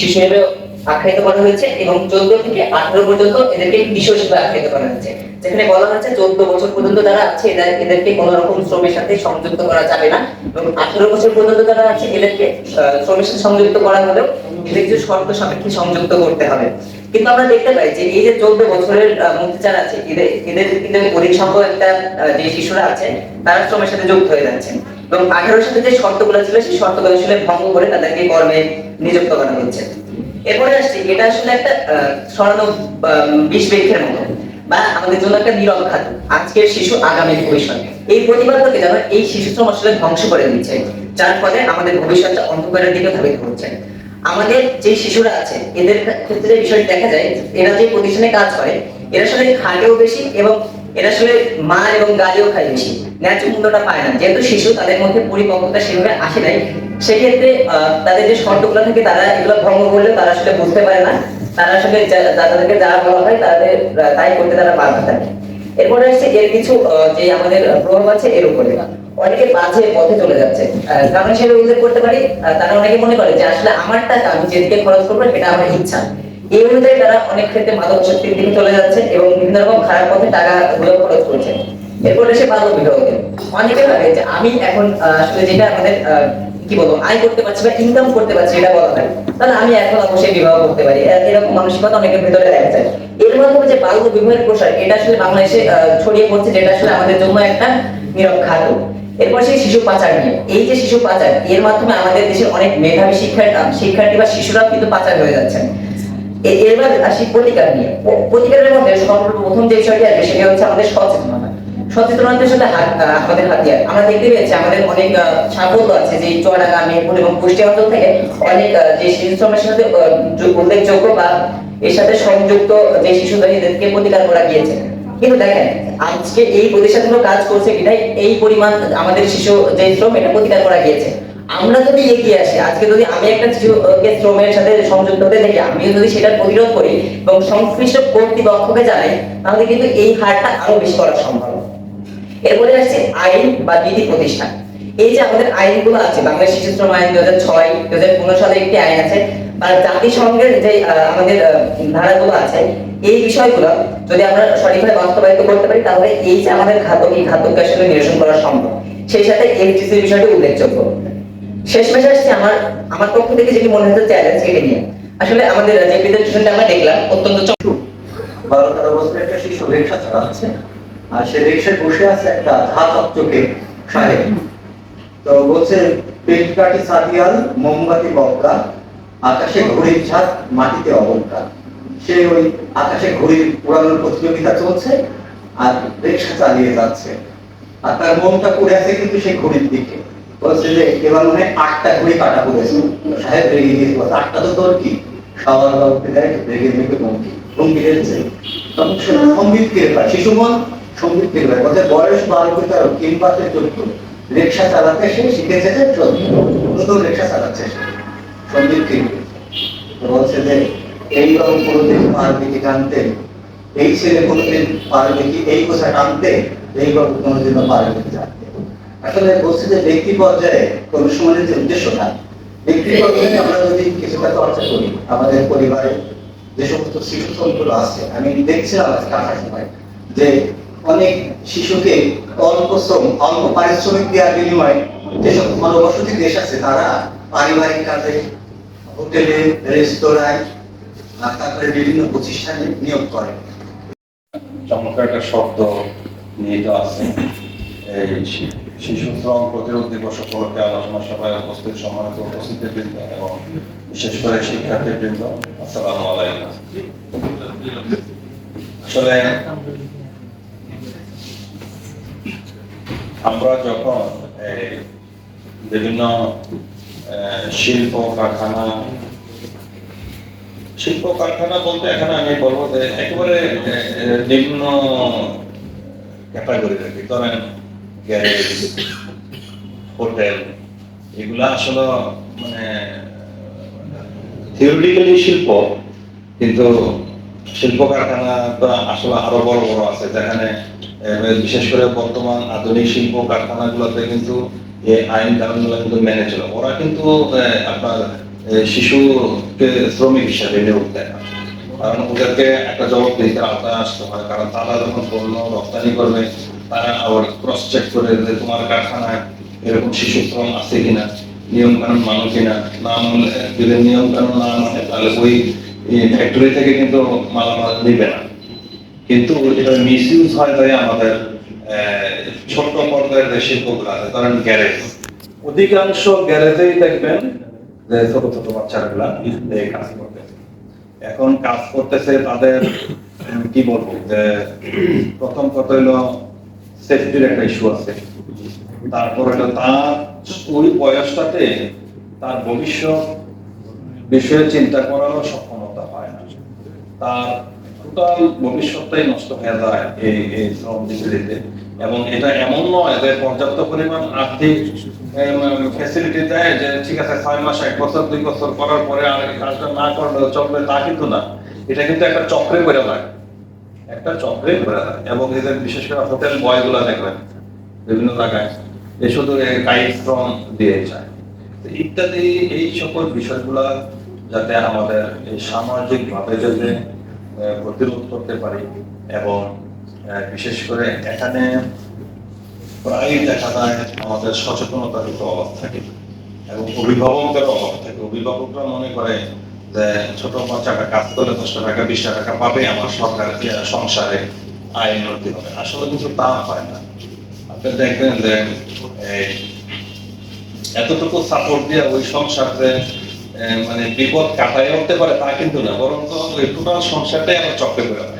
শিশু আখ্যায়িত করা হয়েছে এবং চোদ্দ থেকে আঠারো পর্যন্ত এদেরকে কিশোর হিসেবে আখ্যায়িত করা হয়েছে। যেখানে বলা হয়েছে চোদ্দ বছর পর্যন্ত যারা আছে এদের- এদেরকে কোনো রকম শ্রমের সাথে সংযুক্ত করা যাবে না এবং আঠারো বছর পর্যন্ত যারা আছে, এদেরকে শ্রমের সাথে সংযুক্ত করা হলেও এদের কিছু শর্ত সাপেক্ষে সংযুক্ত করতে হবে। কিন্তু আমরা দেখতে পাই যে এই যে চোদ্দ বছরের মধ্যে যারা আছে, এদের এদের কিন্তু অধিক সংখ্যক একটা যে শিশুরা আছে, তারা শ্রমের সাথে যুক্ত হয়ে যাচ্ছেন এবং আঠারোর সাথে যে শর্তগুলো ছিল সেই শর্তগুলো আসলে ভঙ্গ করে তাদেরকে কর্মে নিযুক্ত করা হচ্ছে এরপরে আসছি এটা আসলে একটা আহ, বিষ বৃক্ষের মতো বা আমাদের জন্য একটা নীরব খাত আজকের শিশু আগামী ভবিষ্যৎ এই প্রতিবাদকে যেন এই শিশু শ্রম আসলে ধ্বংস করে দিচ্ছে যার ফলে আমাদের ভবিষ্যৎটা অন্ধকারের দিকে ধাবিত হচ্ছে। আমাদের যে শিশুরা আছে এদের ক্ষেত্রে বিষয়টি দেখা যায় এরা যে প্রতিষ্ঠানে কাজ করে এরা আসলে খাটেও বেশি এবং এরা আসলে মা এবং গালিও ন্যায্য মূল্যটা পায় না। যেহেতু শিশু, তাদের মধ্যে পরিপক্কতা সেভাবে আসে নাই। সেক্ষেত্রে তাদের যে শর্তগুলো থাকে, তারা এগুলো ভঙ্গ করলে তারা আসলে বুঝতে পারে না। তারা আসলে তাদেরকে যা বলা হয় তাদের তাই করতে তারা বাধ্য থাকে। এরপরে আসছে এর কিছু যে আমাদের প্রভাব আছে, এর উপরে। অনেকে বাজে পথে চলে যাচ্ছে। কারণ হিসেবে উল্লেখ করতে পারি তারা অনেকে মনে করে যে, আসলে আমার টাকা আমি যেদিকে খরচ করব, সেটা আমার ইচ্ছা। এই অনুযায়ী তারা অনেক ক্ষেত্রে মাদক শক্তির দিকে চলে যাচ্ছে এবং বিভিন্ন রকম খারাপ পথে টাকা গুলো খরচ করছে। এরপরে সে বাল্য বিবাহকে অনেকে ভাবে যে আমি এখন আসলে যেটা আমাদের কি বলব, আয় করতে পারছি বা ইনকাম করতে পারছি, এটা বলা হয়। তাহলে আমি এখন অবশ্যই বিবাহ করতে পারি। এরকম মানসিকতা অনেকের ভিতরে দেখা যায়। এর মাধ্যমে যে বাল্য বিবাহের প্রসার, এটা আসলে বাংলাদেশে ছড়িয়ে পড়ছে, যেটা আসলে আমাদের জন্য একটা নীরব খাদ্য এরপর সেই শিশু পাচার নিয়ে। এই যে শিশু পাচার, এর মাধ্যমে আমাদের দেশের অনেক মেধাবী শিক্ষার্থী শিক্ষার্থী বা শিশুরাও কিন্তু পাচার হয়ে যাচ্ছেন। এবার আসি প্রতিকার নিয়ে। প্রতিকারের মধ্যে সর্বপ্রথম যে বিষয়টি আসবে সেটা হচ্ছে আমাদের সচেতনতা। সচেতনতার সাথে আমাদের হাতিয়ার। আমরা দেখতে পেয়েছি আমাদের অনেক সাফল্য আছে যে চুয়াডাঙ্গা মেহেরপুর এবং কুষ্টিয়া অঞ্চল থেকে অনেক যে শিশু শ্রমের সাথে উল্লেখযোগ্য বা এর সাথে সংযুক্ত যে শিশুদের এদেরকে প্রতিকার করা গিয়েছে। কিন্তু দেখেন, আজকে এই প্রতিষ্ঠানগুলো কাজ করছে এটাই এই পরিমাণ আমাদের শিশু যে শ্রম, এটা প্রতিকার করা গিয়েছে। আমরা যদি এগিয়ে আসি, আজকে যদি আমি একটা শিশুকে শ্রমের সাথে সংযুক্ত হতে দেখি, আমিও যদি সেটা প্রতিরোধ করি এবং সংশ্লিষ্ট কর্তৃপক্ষকে জানাই, তাহলে কিন্তু এই হারটা আরও বেশি করা সম্ভব। এরপরে আসছে আইন বা নীতি প্রতিষ্ঠান। এই যে আমাদের আইনগুলো আছে, বাংলাদেশ শিশু শ্রম আইন দু হাজার ছয় দু হাজার পনেরো সালে একটি আইন আছে আর জাতিসংঘের যে আমাদের ধারাগুলো আছে, এই বিষয়গুলো যদি আমরা সঠিকভাবে বাস্তবায়িত করতে পারি, তাহলে এই যে আমাদের ঘাতক, এই ঘাতককে আসলে নিরসন করা সম্ভব। সেই সাথে এফটিসির বিষয়টি উল্লেখযোগ্য। শেষ মেশে আসছে আমার আমার পক্ষ থেকে যেটি মনে হচ্ছে চ্যালেঞ্জ সেটি নিয়ে। আসলে আমাদের যে প্রেজেন্টেশনটা আমরা দেখলাম, অত্যন্ত চমৎকার। বারো তেরো বছরের একটা শিশু রিক্সা চালাচ্ছে, আর সে রিক্সায় বসে আছে একটা ধাতব চোখে সাহেব তো বলছে পেট কাটি সাদিয়াল, মোমবাতি বক্কা, আকাশে ঘড়ির ছাদ মাটিতে অবজ্ঞা। সে ওই আকাশে ঘড়ির উড়ানোর প্রতিযোগিতা চলছে আর রিক্সা চালিয়ে যাচ্ছে। আর তার মনটা পড়ে আছে কিন্তু সেই ঘড়ির দিকে। বলছে যে এবার মনে হয় আটটা ঘড়ি কাটা পড়েছে। সাহেব রেগে গিয়ে বলছে, আটটা তো তোর কি? দাওয়া উঠে দেয় রেগে মেগে হুমকি তখন বলছে বয়স বারো রিক্সা চালাতে সে শিখেছে যে নতুন রিক্সা চালাচ্ছে সে। কেড়ে বলছে যে এইরকম কোনোদিন পারবে কি জানতে এই ছেলে কোনোদিন পারবে কি এই কোষা টানতে এইভাবে কোনোদিনও পারবে কি আসলে বলছে যে ব্যক্তি পর্যায়ে কোন সময়ের যে উদ্দেশ্যটা ব্যক্তি পর্যায়ে আমরা যদি কিছুটা চর্চা করি, আমাদের পরিবারে যে সমস্ত শিশু শ্রমগুলো আছে, আমি দেখছিলাম আজকে আসার সময় যে অনেক শিশুকে অল্প শ্রম, অল্প পারিশ্রমিক দেওয়ার বিনিময়ে যেসব ঘনবসতি দেশ আছে, তারা পারিবারিক কাজে, হোটেলে, রেস্তোরাঁয় তারপরে বিভিন্ন প্রতিষ্ঠানে নিয়োগ করে। চমৎকার একটা শব্দ নিয়ে নিহিত আছে। শিশু শ্রম প্রতিরোধ দিবস উপলক্ষে আলোচনা সভায় উপস্থিত সম্মানিত উপস্থিতিবৃন্দ এবং বিশেষ করে শিক্ষার্থীবৃন্দ, আসসালামু আলাইকুম। আমরা যখন বিভিন্ন শিল্প কারখানা শিল্প কারখানা বলতে এখানে আমি বলব যে একেবারে নিম্ন ক্যাটাগরি আর কি। ধরেন গ্যারেজ, হোটেল, এগুলা আসলে মানে থিওরিটিক্যালি শিল্প, কিন্তু শিল্প কারখানা আসলে আরও বড় বড় আছে। যেখানে বিশেষ করে বর্তমান আধুনিক শিল্প কারখানাগুলোতে কিন্তু এই আইন কানুনগুলো কিন্তু মেনে চলে। ওরা কিন্তু আপনার শিশুকে শ্রমিক হিসাবে নিয়োগ দেয় না। কারণ ওদেরকে একটা জবাবদিহিতার আওতায় আসতে হয়। কারণ তারা যখন পণ্য রপ্তানি করবে তারা আবার ক্রস চেক করে যে তোমার কারখানায় এরকম শিশু শ্রম আছে কিনা নিয়ম কানুন মানো কিনা, না যদি নিয়ম কানুন না মানে তাহলে ওই ফ্যাক্টরি থেকে কিন্তু মালামাল নিবে না। কিন্তু এটা মিস ইউজ হয় তাই আমাদের ছোট পর্যায়ের যে শিল্পগুলো আছে, ধরেন গ্যারেজ অধিকাংশ গ্যারেজেই দেখবেন যে ছোট ছোট বাচ্চাগুলা কাজ করতেছে। এখন কাজ করতেছে তাদের কি বলব, যে প্রথম কথা হলো সেফটির একটা ইস্যু আছে। তারপর তার ওই বয়সটাতে তার ভবিষ্যৎ বিষয়ে চিন্তা করারও সক্ষমতা হয় না। তার টোটাল ভবিষ্যৎটাই নষ্ট হয়ে যায় এই এই শ্রম ডিগ্রিতে এবং এটা এমন নয় যে পর্যাপ্ত পরিমাণ আর্থিক ফ্যাসিলিটি দেয় যে ঠিক আছে ছয় মাস, এক বছর, দুই বছর করার পরে আর কাজটা না করলে চলবে তা কিন্তু না। এটা কিন্তু একটা চক্রে করে যায়। একটা করে এবং এদের বিশেষ করে হোটেল বয়গুলো দেখবেন, বিভিন্ন জায়গায়। এ শুধু দিয়ে যায় ইত্যাদি এই সকল বিষয়গুলা যাতে আমাদের এই সামাজিক ভাবে যাতে প্রতিরোধ করতে পারি এবং বিশেষ করে এখানে প্রায় দেখা যায় আমাদের সচেতনতার একটু অভাব থাকে এবং অভিভাবকদের অভাব থাকে। অভিভাবকরা মনে করে যে ছোট বাচ্চাটা কাজ করে দশটা টাকা বিশটা টাকা পাবে আমার সরকার সংসারে আয় উন্নতি হবে। আসলে কিন্তু তা হয় না। আপনি দেখবেন যে এতটুকু সাপোর্ট দিয়ে ওই সংসারে মানে বিপদ কাটায় উঠতে পারে তা কিন্তু না বরং তো ওই টোটাল সংসারটাই আমার চক্রে যায়